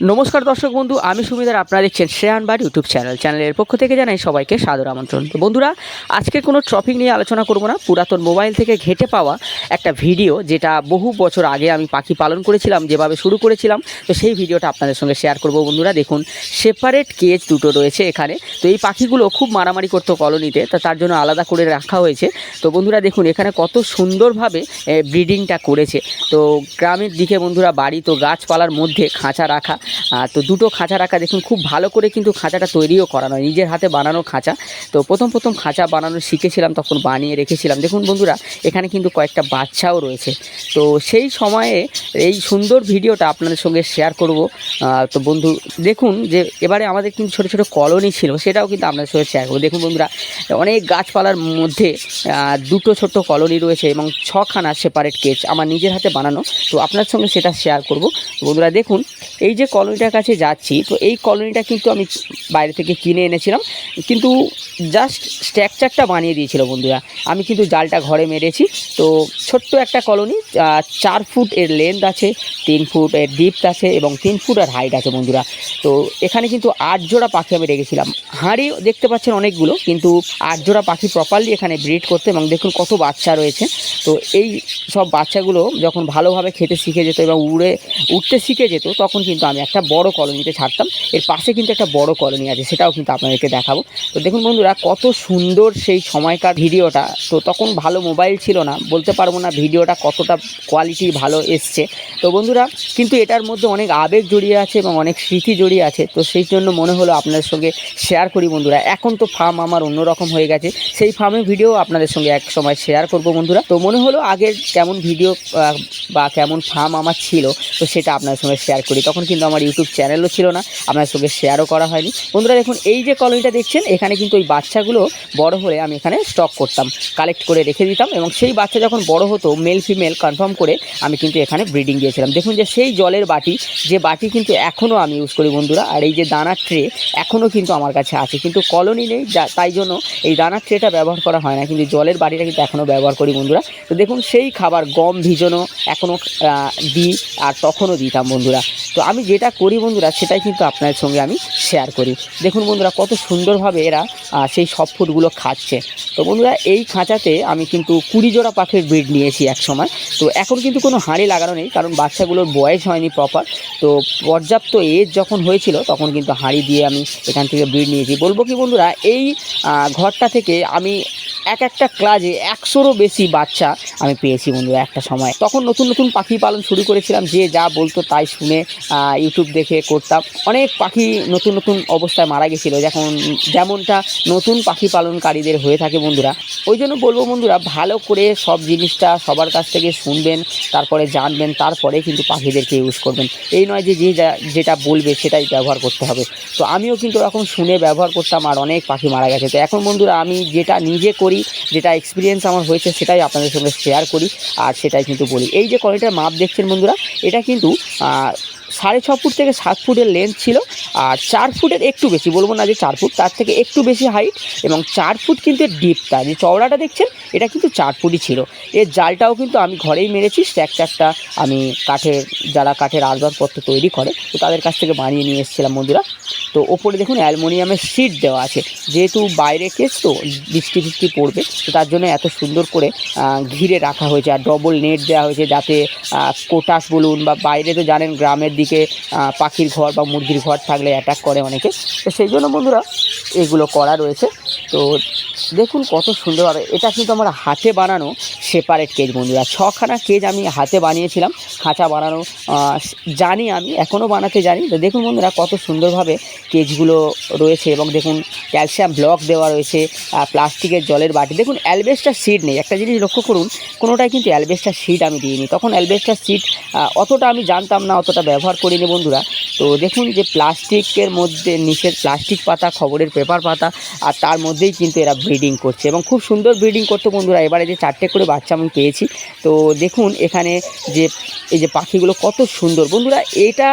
নমস্কার দর্শক বন্ধু, আমি সুমিদার আপনারা দেখছেন শ্রেয়ান বার ইউটিউব চ্যানেল। চ্যানেলের পক্ষ থেকে জানাই সবাইকে সাদর আমন্ত্রণ। বন্ধুরা, আজকে কোনো টপিক নিয়ে আলোচনা করব না। পুরাতন মোবাইল থেকে ঘেটে পাওয়া একটা ভিডিও যেটা বহু বছর আগে আমি পাখি পালন করেছিলাম, যেভাবে শুরু করেছিলাম, তো সেই ভিডিওটা আপনাদের সঙ্গে শেয়ার করব। বন্ধুরা, দেখুন সেপারেট কেজ দুটো রয়েছে এখানে। তো এই পাখিগুলো খুব মারামারি করতো কলোনিতে তা তার জন্য আলাদা করে রাখা হয়েছে। তো বন্ধুরা, দেখুন, এখানে কত সুন্দরভাবে ব্রিডিংটা করেছে। তো গ্রামের দিকে বন্ধুরা, বাড়ি তো গাছপালার মধ্যে খাঁচা রাখা তো দুটো খাঁচা রাখা, দেখুন খুব ভালো করে কিন্তু খাঁচাটা তৈরিও করানো নিজের হাতে বানানো খাঁচা। তো প্রথম প্রথম খাঁচা বানানো শিখেছিলাম, তখন বানিয়ে রেখেছিলাম। দেখুন বন্ধুরা, এখানে কিন্তু কয়েকটা বাচ্চাও রয়েছে। তো সেই সময়ে এই সুন্দর ভিডিওটা আপনাদের সঙ্গে শেয়ার করব। তো বন্ধু, দেখুন যে এবারে আমাদের কিন্তু ছোটো ছোটো কলোনি ছিল, সেটাও কিন্তু আপনাদের সঙ্গে শেয়ার করব। দেখুন বন্ধুরা, অনেক গাছপালার মধ্যে দুটো ছোট্ট কলোনি রয়েছে এবং ছখানা সেপারেট কেচ আমার নিজের হাতে বানানো। তো আপনার সঙ্গে সেটা শেয়ার করব। বন্ধুরা, দেখুন, এই যে কলোনিটার কাছে যাচ্ছি, তো এই কলোনিটা কিন্তু আমি বাইরে থেকে কিনে এনেছিলাম। কিন্তু জাস্ট স্ট্রাকচারটা বানিয়ে দিয়েছিল বন্ধুরা। আমি কিন্তু জালটা ঘরে মেরেছি। তো ছোট্ট একটা কলোনি চার ফুট এর লেন্থ আছে, তিন ফুট এর ডিপথ আছে এবং তিন ফুট আর হাইট আছে বন্ধুরা। তো এখানে কিন্তু আট জোড়া পাখি আমি রেখেছিলাম। হাঁড়ি দেখতে পাচ্ছেন অনেকগুলো, কিন্তু আট জোড়া পাখি প্রপারলি এখানে ব্রিড করতে এবং দেখুন কত বাচ্চা রয়েছে। তো এই সব বাচ্চাগুলো যখন ভালোভাবে খেতে শিখে যেত এবং উড়ে, উঠতে শিখে যেত, তখন কিন্তু আমি একটা বড় কলোনিতে ছাড়তাম। এর পাশে কিন্তু একটা বড় কলোনি আছে, সেটাও কিন্তু আপনাদেরকে দেখাবো। তো দেখুন বন্ধুরা, কত সুন্দর সেই সময়কার ভিডিওটা। তো তখন ভালো মোবাইল ছিল না, বলতে পারব না ভিডিওটা কতটা কোয়ালিটি ভালো এসছে। তো বন্ধুরা, কিন্তু এটার মধ্যে অনেক আবেগ জড়িয়ে আছে এবং অনেক স্মৃতি জড়িয়ে আছে। তো সেই জন্য মনে হলো আপনাদের সঙ্গে শেয়ার করি বন্ধুরা। এখন তো ফার্ম আমার অন্যরকম হয়ে গেছে। সেই ফার্মের ভিডিও আপনাদের সঙ্গে এক সময় শেয়ার করব বন্ধুরা। তো মনে হলো আগের কেমন ভিডিও বা কেমন ফার্ম আমার ছিল, তো সেটা আপনাদের সঙ্গে শেয়ার করি। তখন কিন্তু আমার ইউটিউব চ্যানেলও ছিল না, আপনাদের সঙ্গে শেয়ারও করা হয়নি। বন্ধুরা দেখুন, এই যে কলোনিটা দেখছেন, এখানে কিন্তু ওই বাচ্চাগুলো বড় হলে আমি এখানে স্টক করতাম কালেক্ট করে রেখে দিতাম এবং সেই বাচ্চা যখন বড় হতো মেল ফিমেল কনফার্ম করে আমি কিন্তু এখানে ব্রিডিং দিয়েছিলাম। দেখুন যে সেই জলের বাটি, যে বাটি কিন্তু এখনও আমি ইউজ করি বন্ধুরা, আর এই যে দানার ট্রে এখনও কিন্তু আমার কাছে আছে। কিন্তু কলোনি নেই, যা- তাই জন্য এই দানার ট্রেটা ব্যবহার করা হয় না, কিন্তু জলের বাটিটা কিন্তু এখনও ব্যবহার করি বন্ধুরা। তো দেখুন, সেই খাবার গম ভিজানো এখনও দিই আর তখনও দিতাম বন্ধুরা। তো আমি যেটা করি বন্ধুরা, সেটাই কিন্তু আপনাদের সঙ্গে আমি শেয়ার করি। দেখুন বন্ধুরা, কত সুন্দরভাবে এরা সেই সব ফুডগুলো খাচ্ছে। তো বন্ধুরা, এই খাঁচাতে আমি কিন্তু কুড়ি জোড়া পাখির ব্রিড নিয়েছি এক সময় তো এখন কিন্তু কোনো হাঁড়ি লাগানো নেই, কারণ বাচ্চাগুলোর বয়স হয়নি প্রপার তো পর্যাপ্ত এজ যখন হয়েছিল, তখন কিন্তু হাঁড়ি দিয়ে আমি এখান থেকে ব্রিড নিয়েছি। বলব কি বন্ধুরা, এই ঘরটা থেকে আমি এক একটা ক্লাজে একশোরও বেশি বাচ্চা আমি পেয়েছি বন্ধুরা একটা সময়। তখন নতুন নতুন পাখি পালন শুরু করেছিলাম, যে যা বলতো তাই শুনে ইউটিউব দেখে করতাম। অনেক পাখি নতুন নতুন অবস্থায় মারা গেছিল। যখন যেমনটা নতুন পাখি পালনকারীদের হয়ে থাকে বন্ধুরা। ওই জন্য বলব বন্ধুরা, ভালো করে সব জিনিসটা সবার কাছ থেকে শুনবেন, তারপরে জানবেন, তারপরে কিন্তু পাখিদেরকে ইউজ করবেন। এই নয় যে যে যেটা বলবে সেটাই ব্যবহার করতে হবে। তো আমিও কিন্তু এরকম শুনে ব্যবহার করতাম আর অনেক পাখি মারা গেছে। তো এখন বন্ধুরা আমি যেটা নিজে করি যেটা এক্সপিরিয়েন্স আমার হয়েছে সেটাই আপনাদের সঙ্গে শেয়ার করি আর সেটাই কিন্তু বলি। এই যে কয়টার মাপ দেখছেন বন্ধুরা, এটা কিন্তু সাড়ে ছ ফুট থেকে সাত ফুটের লেন্থ ছিল আর চার ফুটের একটু বেশি, বলব না যে চার ফুট, তার থেকে একটু বেশি হাইট এবং চার ফুট কিন্তু এর ডিপটা যে চওড়াটা দেখছেন, এটা কিন্তু চার ফুটই ছিল। এর জালটাও কিন্তু আমি ঘরেই মেরেছি স্ট্রাকচারটা আমি কাঠের, যারা কাঠের আসবাবপত্র তৈরি করে, তো তাদের কাছ থেকে বানিয়ে নিয়ে এসেছিলাম বন্ধুরা। তো ওপরে দেখুন অ্যালমোনিয়ামের সিট দেওয়া আছে। যেহেতু বাইরে কেস তো, বৃষ্টি ফিষ্টি পড়বে, তো তার জন্য এত সুন্দর করে ঘিরে রাখা হয়েছে আর ডবল নেট দেওয়া হয়েছে যাতে কোটাস বলুন বা বাইরে তো জানেন গ্রামের দিকে পাখির ঘর বা মুরগির ঘর থাকলে অ্যাটাক করে অনেকে। তো সেই জন্য বন্ধুরা, এগুলো করা রয়েছে। তো দেখুন কত সুন্দরভাবে এটা কিন্তু আমার হাতে বানানো সেপারেট কেজ বন্ধুরা। ছখানা কেজ আমি হাতে বানিয়েছিলাম, খাঁচা বানানো জানি আমি এখনও বানাতে জানি। তো দেখুন বন্ধুরা কত সুন্দরভাবে কেজগুলো রয়েছে এবং দেখুন ক্যালসিয়াম ব্লক দেওয়া রয়েছে প্লাস্টিকের জলের বাটি। দেখুন, অ্যালবেস্টার সিট নেই। একটা জিনিস লক্ষ্য করুন, কোনোটাই কিন্তু অ্যালবেস্টার সিট আমি দিইনি। তখন অ্যালবেস্টার সিট অতটা আমি জানতাম না, অতটা ব্যবহার করিনি বন্ধুরা। তো দেখুন যে প্লাস্টিকের মধ্যে নিচের প্লাস্টিক পাতা, খবরের পেপার পাতা, আর তার মধ্যেই কিন্তু এরা ব্রিডিং করছে। এবং খুব সুন্দর ব্রিডিং করতো বন্ধুরা। এবারে যে চারটে করে বাচ্চা আমি পেয়েছি। তো দেখুন, এখানে যে এই যে পাখিগুলো কত সুন্দর। বন্ধুরা, এটা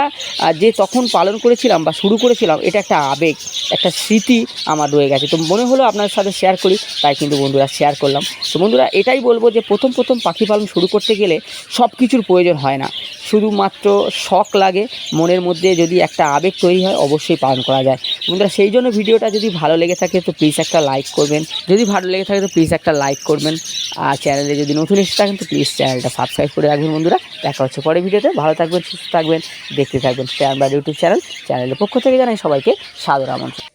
যে তখন পালন করেছিলাম বা শুরু করেছিলাম, এটা একটা আবেগ, একটা স্মৃতি আমার রয়ে গেছে। তো মনে হলো আপনার সাথে শেয়ার করি, তাই কিন্তু বন্ধুরা শেয়ার করলাম। তো বন্ধুরা, এটাই বলব যে প্রথম প্রথম পাখি পালন শুরু করতে গেলে সব কিছুর প্রয়োজন হয় না। শুধুমাত্র শখ লাগে, মনের মধ্যে যদি একটা আবেগ তৈরি হয়, অবশ্যই পালন করা যায়। বন্ধুরা, সেই জন্য ভিডিওটা যদি ভালো লেগে থাকে, তো প্লিজ একটা লাইক করবেন। যদি ভালো লেগে থাকে, তো প্লিজ একটা লাইক করবেন। আর চ্যানেলে যদি নতুন এসে থাকেন, তো প্লিজ চ্যানেলটা সাবস্ক্রাইব করে রাখবেন, বন্ধুরা। দেখা হচ্ছে পরে ভিডিওতে। ভালো থাকবেন, সুস্থ থাকবেন, দেখতে থাকবেন চ্যানেল বা ইউটিউব চ্যানেল চ্যানেলের পক্ষ থেকে জানাই সবাইকে সাদর আমন্ত্রণ।